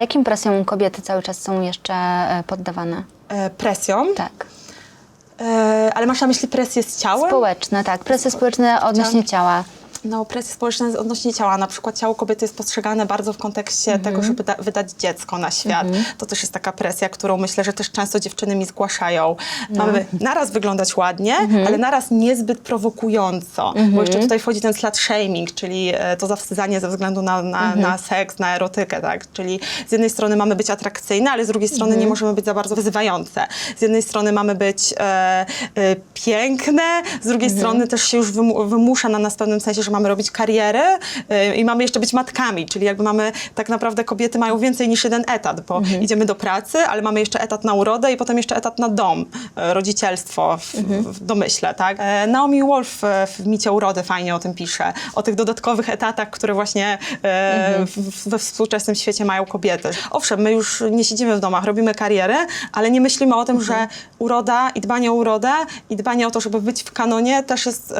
Jakim presjom kobiety cały czas są jeszcze e, poddawane? E, presją, Tak. e, ale masz na myśli presję z ciałem? Społeczne, tak. Presje społeczne odnośnie ciała. No, presje społeczne odnośnie ciała. Na przykład ciało kobiety jest postrzegane bardzo w kontekście Mhm. tego, żeby da, wydać dziecko na świat. To też jest taka presja, którą myślę, że też często dziewczyny mi zgłaszają. No. Mamy naraz wyglądać ładnie, Mhm. ale naraz niezbyt prowokująco. Bo jeszcze tutaj wchodzi ten slut shaming, czyli e, to zawstydzanie ze względu na, na, Mhm. na seks, na erotykę. Tak? Czyli z jednej strony mamy być atrakcyjne, ale z drugiej strony Mhm. nie możemy być za bardzo wyzywające. Z jednej strony mamy być e, e, piękne, z drugiej Mhm. strony też się już wymu- wymusza na nas w pewnym sensie, że mamy robić karierę e, i mamy jeszcze być matkami, czyli jakby mamy, tak naprawdę kobiety mają więcej niż jeden etat, bo Mhm. idziemy do pracy, ale mamy jeszcze etat na urodę i potem jeszcze etat na dom, e, rodzicielstwo w, Mhm. w domyśle, tak? E, Naomi Wolf e, w Micie Urody fajnie o tym pisze, o tych dodatkowych etatach, które właśnie e, Mhm. w, we współczesnym świecie mają kobiety. Owszem, my już nie siedzimy w domach, robimy karierę, ale nie myślimy o tym, Mhm. że uroda i dbanie o urodę i dbanie o to, żeby być w kanonie też jest,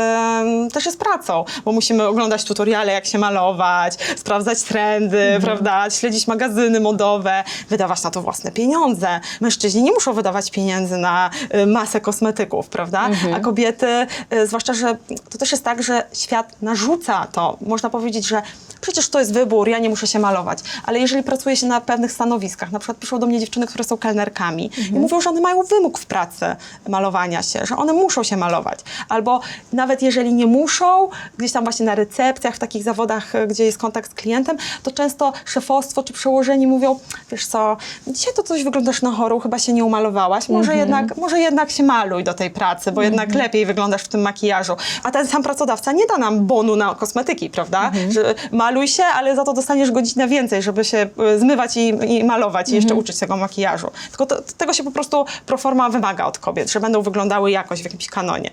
też jest pracą, bo musimy oglądać tutoriale, jak się malować, sprawdzać trendy, Mhm. prawda, śledzić magazyny modowe, wydawać na to własne pieniądze. Mężczyźni nie muszą wydawać pieniędzy na y, masę kosmetyków, prawda, Mhm. a kobiety, y, zwłaszcza, że to też jest tak, że świat narzuca to. Można powiedzieć, że przecież to jest wybór, ja nie muszę się malować, ale jeżeli pracuje się na pewnych stanowiskach, na przykład piszą do mnie dziewczyny, które są kelnerkami i mówią, że one mają wymóg w pracy malowania się, że one muszą się malować. Albo nawet jeżeli nie muszą, gdzieś tam właśnie na recepcjach, w takich zawodach, y, gdzie jest kontakt z klientem, to często szefostwo czy przełożeni mówią, wiesz co, dzisiaj to coś wyglądasz na chorą, chyba się nie umalowałaś, może, jednak, może jednak się maluj do tej pracy, bo jednak lepiej wyglądasz w tym makijażu. A ten sam pracodawca nie da nam bonu na kosmetyki, prawda? Że maluj się, ale za to dostaniesz godzinę więcej, żeby się y, zmywać i, i malować i jeszcze uczyć tego makijażu. Tylko to, tego się po prostu proforma wymaga od kobiet, że będą wyglądały jakoś w jakimś kanonie.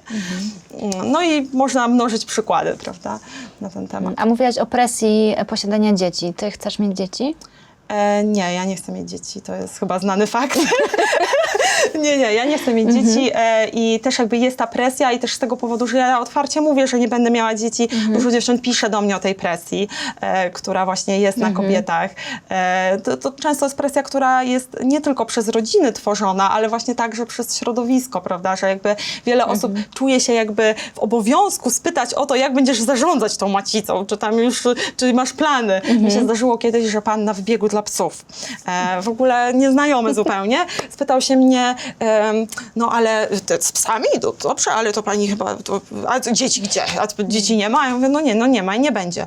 Mm, No i można mnożyć przykłady, prawda, na ten temat. A mówiłaś o presji posiadania dzieci. Ty chcesz mieć dzieci? E, nie, ja nie chcę mieć dzieci, to jest chyba znany fakt. nie, nie, ja nie chcę mieć dzieci e, i też jakby jest ta presja i też z tego powodu, że ja otwarcie mówię, że nie będę miała dzieci, dużo dziewczyn pisze do mnie o tej presji, e, która właśnie jest na kobietach. E, to, to często jest presja, która jest nie tylko przez rodziny tworzona, ale właśnie także przez środowisko, prawda, że jakby wiele osób czuje się jakby w obowiązku spytać o to, jak będziesz zarządzać tą macicą, czy tam już, czy masz plany. Mi się zdarzyło kiedyś, że pan na wybiegu dla psów, e, w ogóle nieznajomy zupełnie, spytał się mnie, em, no ale te z psami, dobrze, ale to pani chyba, to, a dzieci gdzie? A to dzieci nie ma? Ja mówię, no nie, no nie ma i nie będzie.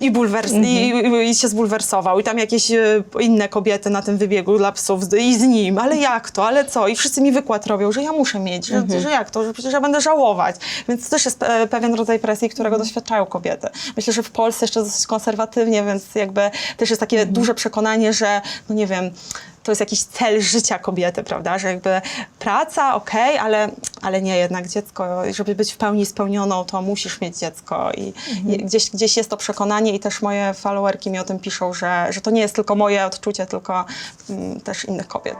I, bulwers, i, i, i się zbulwersował. I tam jakieś e, inne kobiety na tym wybiegu dla psów z- i z nim, ale jak to, ale co? I wszyscy mi wykład robią, że ja muszę mieć, że, że jak to, że przecież ja będę żałować. Więc to też jest e, pewien rodzaj presji, którego doświadczają kobiety. Myślę, że w Polsce jeszcze dosyć konserwatywnie, więc jakby też jest takie duże przekonanie, że no nie wiem, to jest jakiś cel życia kobiety, prawda? Że jakby praca, okej, ale, ale nie, jednak dziecko, żeby być w pełni spełnioną, to musisz mieć dziecko. I, i gdzieś, gdzieś jest to przekonanie i też moje followerki mi o tym piszą, że, że to nie jest tylko moje odczucie, tylko mm, też innych kobiet.